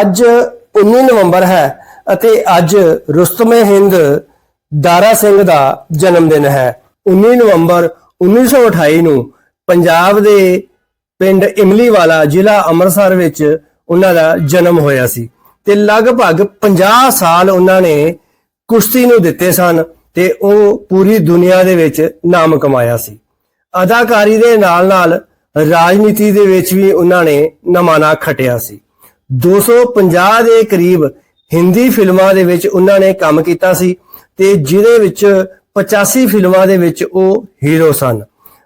ਅੱਜ 19 ਨਵੰਬਰ ਹੈ ਅਤੇ ਅੱਜ ਰੁਸਤਮੇ ਹਿੰਦ ਦਾਰਾ ਸਿੰਘ ਦਾ ਜਨਮ ਦਿਨ ਹੈ। 19 ਨਵੰਬਰ 1928 ਨੂੰ ਪੰਜਾਬ ਦੇ ਪਿੰਡ ਇਮਲੀ ਵਾਲਾ ਜ਼ਿਲ੍ਹਾ ਅੰਮ੍ਰਿਤਸਰ ਵਿੱਚ ਉਹਨਾਂ ਦਾ ਜਨਮ ਹੋਇਆ ਸੀ ਤੇ ਲਗਭਗ 50 ਸਾਲ ਉਹਨਾਂ ਨੇ ਕੁਸ਼ਤੀ ਨੂੰ ਦਿੱਤੇ ਸਨ ਤੇ ਉਹ ਪੂਰੀ ਦੁਨੀਆ ਦੇ ਵਿੱਚ ਨਾਮ ਕਮਾਇਆ ਸੀ। ਅਦਾਕਾਰੀ ਦੇ ਨਾਲ-ਨਾਲ ਰਾਜਨੀਤੀ ਦੇ ਵਿੱਚ ਵੀ ਉਹਨਾਂ ਨੇ ਨਮਾਨਾ ਖਟਿਆ ਸੀ। 250 ਦੇ ਕਰੀਬ ਹਿੰਦੀ ਫਿਲਮਾਂ ਦੇ ਵਿੱਚ ਉਹਨਾਂ ਨੇ ਕੰਮ ਕੀਤਾ ਸੀ ਤੇ ਜਿਹਦੇ ਵਿੱਚ 85 ਫਿਲਮਾਂ ਦੇ ਵਿੱਚ ਉਹ ਹੀਰੋ ਸਨ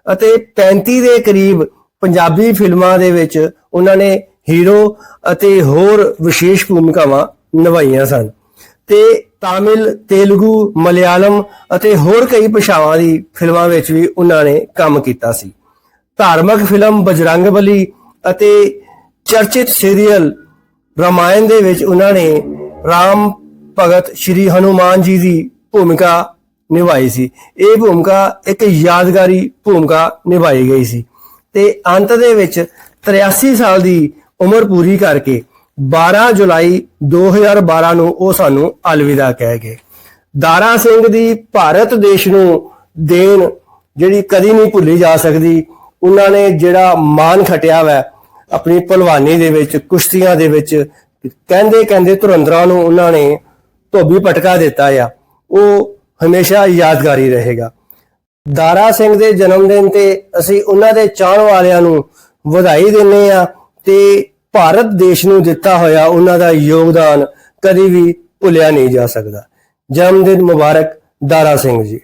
ਅਤੇ 35 ਦੇ ਕਰੀਬ ਪੰਜਾਬੀ ਫਿਲਮਾਂ ਦੇ ਵਿੱਚ ਉਹਨਾਂ ਨੇ ਹੀਰੋ ਅਤੇ ਹੋਰ ਵਿਸ਼ੇਸ਼ ਭੂਮਿਕਾਵਾਂ ਨਿਭਾਈਆਂ ਸਨ ਤੇ ਤਾਮਿਲ, ਤੇਲਗੂ, ਮਲਿਆਲਮ ਅਤੇ ਹੋਰ ਕਈ ਭਾਸ਼ਾਵਾਂ ਦੀ ਫਿਲਮਾਂ ਵਿੱਚ ਵੀ ਉਹਨਾਂ ਨੇ ਕੰਮ ਕੀਤਾ ਸੀ। ਧਾਰਮਿਕ ਫਿਲਮ ਬਜਰੰਗਬਲੀ ਅਤੇ ਚਰਚਿਤ ਸੀਰੀਅਲ ਰਾਮਾਇਣ ਦੇ ਵਿੱਚ ਉਹਨਾਂ ਨੇ ਰਾਮ ਭਗਤ ਸ਼੍ਰੀ ਹਨੂਮਾਨ ਜੀ ਦੀ ਭੂਮਿਕਾ ਨਿਭਾਈ ਸੀ। ਇਹ ਭੂਮਿਕਾ ਇੱਕ ਯਾਦਗਾਰੀ ਭੂਮਿਕਾ ਨਿਭਾਈ ਗਈ ਸੀ। ਤੇ ਅੰਤ ਦੇ ਵਿੱਚ 83 ਸਾਲ ਦੀ ਉਮਰ ਪੂਰੀ ਕਰਕੇ 12 ਜੁਲਾਈ 2012 ਨੂੰ ਉਹ ਸਾਨੂੰ ਅਲਵਿਦਾ ਕਹਿ ਗਏ। ਦਾਰਾ ਸਿੰਘ ਦੀ ਭਾਰਤ ਦੇਸ਼ ਨੂੰ ਦੇਣ ਜਿਹੜੀ ਕਦੀ ਨਹੀਂ ਭੁੱਲੀ ਜਾ ਸਕਦੀ, ਉਹਨਾਂ ਨੇ ਜਿਹੜਾ ਮਾਨ ਖਟਿਆ ਵੈ ਆਪਣੀ ਪਹਿਲਵਾਨੀ ਦੇ ਵਿੱਚ, ਕੁਸ਼ਤੀਆਂ ਦੇ ਵਿੱਚ, ਕਹਿੰਦੇ ਕਹਿੰਦੇ ਧੁਰੰਦਰਾਂ ਨੂੰ ਉਹਨਾਂ ਨੇ ਧੋਬੀ ਪਟਕਾ ਦਿੱਤਾ ਆ। ਉਹ ਹਮੇਸ਼ਾ ਯਾਦਗਾਰੀ ਰਹੇਗਾ। ਦਾਰਾ ਸਿੰਘ ਦੇ ਜਨਮ ਦਿਨ ਤੇ ਅਸੀਂ ਉਹਨਾਂ ਦੇ ਚਾਹਣ ਵਾਲਿਆਂ ਨੂੰ ਵਧਾਈ ਦਿੰਨੇ ਆ ਤੇ ਭਾਰਤ ਦੇਸ਼ ਨੂੰ ਦਿੱਤਾ ਹੋਇਆ ਉਹਨਾਂ ਦਾ ਯੋਗਦਾਨ ਕਦੀ ਵੀ ਭੁੱਲਿਆ ਨਹੀਂ ਜਾ ਸਕਦਾ। ਜਨਮ ਦਿਨ ਮੁਬਾਰਕ, ਦਾਰਾ ਸਿੰਘ ਜੀ।